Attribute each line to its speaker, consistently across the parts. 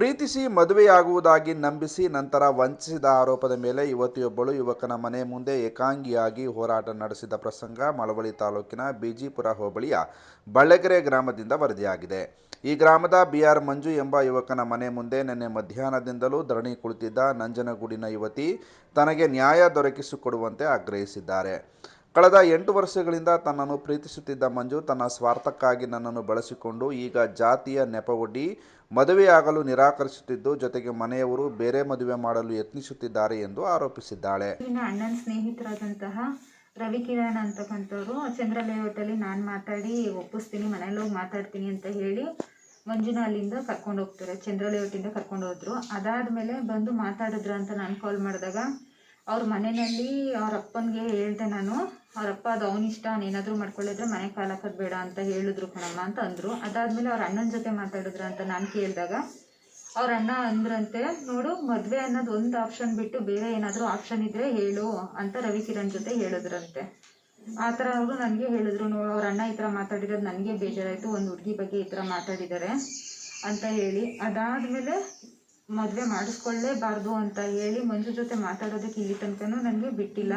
Speaker 1: ಪ್ರೀತಿಸಿ ಮದುವೆಯಾಗುವುದಾಗಿ ನಂಬಿಸಿ ನಂತರ ವಂಚಿಸಿದ ಆರೋಪದ ಮೇಲೆ ಯುವತಿಯೊಬ್ಬಳು ಯುವಕನ ಮನೆ ಮುಂದೆ ಏಕಾಂಗಿಯಾಗಿ ಹೋರಾಟ ನಡೆಸಿದ ಪ್ರಸಂಗ ಮಳವಳ್ಳಿ ತಾಲೂಕಿನ ಬಿಜಿಪುರ ಹೋಬಳಿಯ ಬಳ್ಳೆಗೆರೆ ಗ್ರಾಮದಿಂದ ವರದಿಯಾಗಿದೆ. ಈ ಗ್ರಾಮದ ಬಿಆರ್ ಮಂಜು ಎಂಬ ಯುವಕನ ಮನೆ ಮುಂದೆ ನಿನ್ನೆ ಮಧ್ಯಾಹ್ನದಿಂದಲೂ ಧರಣಿ ಕುಳಿತಿದ್ದ ನಂಜನಗೂಡಿನ ಯುವತಿ ತನಗೆ ನ್ಯಾಯ ದೊರಕಿಸಿಕೊಡುವಂತೆ ಆಗ್ರಹಿಸಿದ್ದಾರೆ. ಕಳೆದ ಎಂಟು ವರ್ಷಗಳಿಂದ ತನ್ನನ್ನು ಪ್ರೀತಿಸುತ್ತಿದ್ದ ಮಂಜು ತನ್ನ ಸ್ವಾರ್ಥಕ್ಕಾಗಿ ನನ್ನನ್ನು ಬಳಸಿಕೊಂಡು ಈಗ ಜಾತಿಯ ನೆಪವೊಡ್ಡಿ ಮದುವೆಯಾಗಲು ನಿರಾಕರಿಸುತ್ತಿದ್ದು, ಜೊತೆಗೆ ಮನೆಯವರು ಬೇರೆ ಮದುವೆ ಮಾಡಲು ಯತ್ನಿಸುತ್ತಿದ್ದಾರೆ ಎಂದು ಆರೋಪಿಸಿದ್ದಾಳೆ.
Speaker 2: ಅಣ್ಣನ ಸ್ನೇಹಿತರಾದಂತಹ ರವಿ ಅಂತಕ್ಕಂಥವ್ರು ಚಂದ್ರ ಲೇಔಟಲ್ಲಿ ನಾನು ಮಾತಾಡಿ, ಒಪ್ಪಿಸ್ತೀನಿ ಹೋಗಿ ಮಾತಾಡ್ತೀನಿ ಅಂತ ಹೇಳಿ ಮಂಜುನ ಅಲ್ಲಿಂದ ಕರ್ಕೊಂಡು ಹೋಗ್ತಾರೆ. ಚಂದ್ರ ಲೇಔಟಿಂದ ಕರ್ಕೊಂಡು ಹೋದ್ರು. ಅದಾದಮೇಲೆ ಬಂದು ಮಾತಾಡಿದ್ರ ಅಂತ ನಾನು ಕಾಲ್ ಮಾಡಿದಾಗ ಅವ್ರ ಮನೆಯಲ್ಲಿ ಅವ್ರ ಅಪ್ಪನಿಗೆ ಹೇಳ್ದೆ ನಾನು, ಅವ್ರ ಅಪ್ಪ ಅದು ಅವನಿಷ್ಟ ಏನಾದರೂ ಮಾಡ್ಕೊಳ್ಳಿದ್ರೆ ಮನೆ ಕಾಲ ಹಾಕೋದು ಬೇಡ ಅಂತ ಹೇಳಿದ್ರು ಕಣಮ್ಮ ಅಂತ ಅಂದರು. ಅದಾದಮೇಲೆ ಅವ್ರ ಅಣ್ಣನ ಜೊತೆ ಮಾತಾಡಿದ್ರು ಅಂತ ನಾನು ಕೇಳಿದಾಗ, ಅವ್ರ ಅಣ್ಣ ಅಂದ್ರಂತೆ, ನೋಡು, ಮದುವೆ ಅನ್ನೋದು ಒಂದು ಆಪ್ಷನ್ ಬಿಟ್ಟು ಬೇರೆ ಏನಾದರೂ ಆಪ್ಷನ್ ಇದ್ರೆ ಹೇಳು ಅಂತ ರವಿ ಕಿರಣ್ ಜೊತೆ ಹೇಳಿದ್ರಂತೆ. ಆ ಥರ ಅವರು ನನಗೆ ಹೇಳಿದ್ರು, ನೋಡು, ಅವ್ರ ಅಣ್ಣ ಈ ಥರ ಮಾತಾಡಿರೋದು ನನಗೆ ಬೇಜಾರಾಯಿತು, ಒಂದು ಹುಡುಗಿ ಬಗ್ಗೆ ಈ ಥರ ಮಾತಾಡಿದ್ದಾರೆ ಅಂತ ಹೇಳಿ. ಅದಾದಮೇಲೆ ಮದುವೆ ಮಾಡಿಸ್ಕೊಳ್ಳೇಬಾರ್ದು ಅಂತ ಹೇಳಿ ಮಂಜು ಜೊತೆ ಮಾತಾಡೋದಕ್ಕೆ ಇಲ್ಲಿ ತನಕನೂ ನನಗೆ ಬಿಟ್ಟಿಲ್ಲ.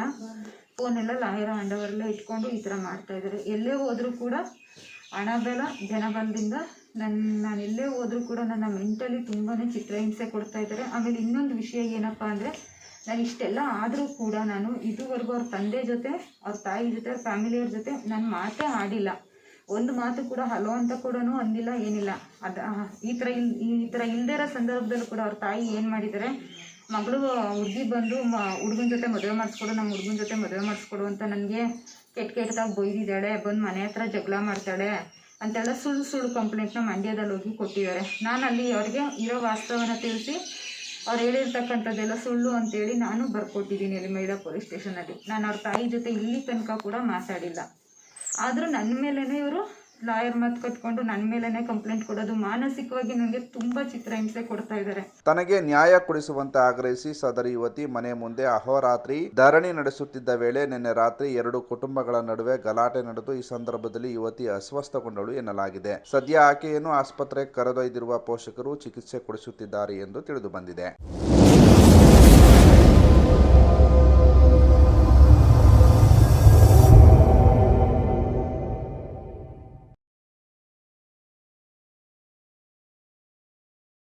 Speaker 2: ಫೋನೆಲ್ಲ ಲಾಯರ ಅಂಡವರೆಲ್ಲ ಇಟ್ಕೊಂಡು ಈ ಥರ ಮಾಡ್ತಾ ಇದ್ದಾರೆ. ಎಲ್ಲೇ ಹೋದರೂ ಕೂಡ ಹಣ ಬೆಲ ನನ್ನ ನಾನು ಎಲ್ಲೇ ಹೋದರೂ ಕೂಡ ನನ್ನ ಮೆಂಟಲಿ ತುಂಬಾ ಚಿತ್ರಹಿಂಸೆ ಕೊಡ್ತಾ ಇದ್ದಾರೆ. ಆಮೇಲೆ ಇನ್ನೊಂದು ವಿಷಯ ಏನಪ್ಪ ಅಂದರೆ, ನಾನು ಇಷ್ಟೆಲ್ಲ ಆದರೂ ಕೂಡ ನಾನು ಇದುವರೆಗೂ ಅವ್ರ ತಂದೆ ಜೊತೆ, ಅವ್ರ ತಾಯಿ ಜೊತೆ, ಅವ್ರ ಫ್ಯಾಮಿಲಿಯವ್ರ ಜೊತೆ ನಾನು ಮಾತೇ ಆಡಿಲ್ಲ. ಒಂದು ಮಾತು ಕೂಡ ಹಲೋ ಅಂತ ಕೂಡ ಅಂದಿಲ್ಲ, ಏನಿಲ್ಲ. ಅದ ಈ ಥರ ಇಲ್, ಈ ಥರ ಇಲ್ದೇ ಇರೋ ಸಂದರ್ಭದಲ್ಲೂ ಕೂಡ ಅವ್ರ ತಾಯಿ ಏನು ಮಾಡಿದ್ದಾರೆ ಮಗಳು ಹುಡುಗಿ ಬಂದು ಮ, ಹುಡುಗನ ಜೊತೆ ಮದುವೆ ಮಾಡಿಸ್ಕೊಡು ನಮ್ಮ ಹುಡುಗನ ಜೊತೆ ಮದುವೆ ಮಾಡಿಸ್ಕೊಡು ಅಂತ ನನಗೆ ಕೆಟ್ಟ ಕೆಟ್ಟದಾಗ ಬೈದಿದ್ದಾಳೆ, ಬಂದು ಮನೆ ಹತ್ರ ಜಗಳ ಮಾಡ್ತಾಳೆ ಅಂತೆಲ್ಲ ಸುಳ್ಳು ಸುಳ್ಳು ಕಂಪ್ಲೇಂಟ್ನ ಮಂಡ್ಯದಲ್ಲಿ ಹೋಗಿ ಕೊಟ್ಟಿದ್ದಾರೆ. ನಾನು ಅಲ್ಲಿ ಅವ್ರಿಗೆ ಇರೋ ವಾಸ್ತವನ ತಿಳಿಸಿ ಅವ್ರು ಹೇಳಿರ್ತಕ್ಕಂಥದ್ದೆಲ್ಲ ಸುಳ್ಳು ಅಂತೇಳಿ ನಾನು ಬರ್ಕೊಟ್ಟಿದ್ದೀನಿ ಅಲ್ಲಿ ಮಹಿಳಾ ಪೊಲೀಸ್ ಸ್ಟೇಷನಲ್ಲಿ. ನಾನು ಅವ್ರ ತಾಯಿ ಜೊತೆ ಇಲ್ಲಿ ತನಕ ಕೂಡ ಮಾತಾಡಿಲ್ಲ. ಆದರೂ ನನ್ನ ಮೇಲೇ ಇವರು ಲಾಯರ್ ಮಾತು ಕಟ್ಕೊಂಡು ನನ್ನ ಮೇಲೇ ಕಂಪ್ಲೇಂಟ್ ಕೊಡೋದು ಮಾನಸಿಕವಾಗಿ ನನಗೆ ತುಂಬ ಚಿತ್ರಹಿಂಸೆ ಕೊಡ್ತಾ ಇದ್ದಾರೆ
Speaker 1: ತನಗೆ ನ್ಯಾಯ ಕೊಡಿಸುವಂತೆ ಆಗ್ರಹಿಸಿ ಸದರಿ ಯುವತಿ ಮನೆ ಮುಂದೆ ಅಹೋರಾತ್ರಿ ಧರಣಿ ನಡೆಸುತ್ತಿದ್ದ ವೇಳೆ ನಿನ್ನೆ ರಾತ್ರಿ ಎರಡು ಕುಟುಂಬಗಳ ನಡುವೆ ಗಲಾಟೆ ನಡೆದು ಈ ಸಂದರ್ಭದಲ್ಲಿ ಯುವತಿ ಅಸ್ವಸ್ಥಗೊಂಡಳು ಎನ್ನಲಾಗಿದೆ. ಸದ್ಯ ಆಕೆಯನ್ನು ಆಸ್ಪತ್ರೆಗೆ ಕರೆದೊಯ್ದಿರುವ ಪೋಷಕರು ಚಿಕಿತ್ಸೆ ಕೊಡಿಸುತ್ತಿದ್ದಾರೆ ಎಂದು ತಿಳಿದು ಬಂದಿದೆ.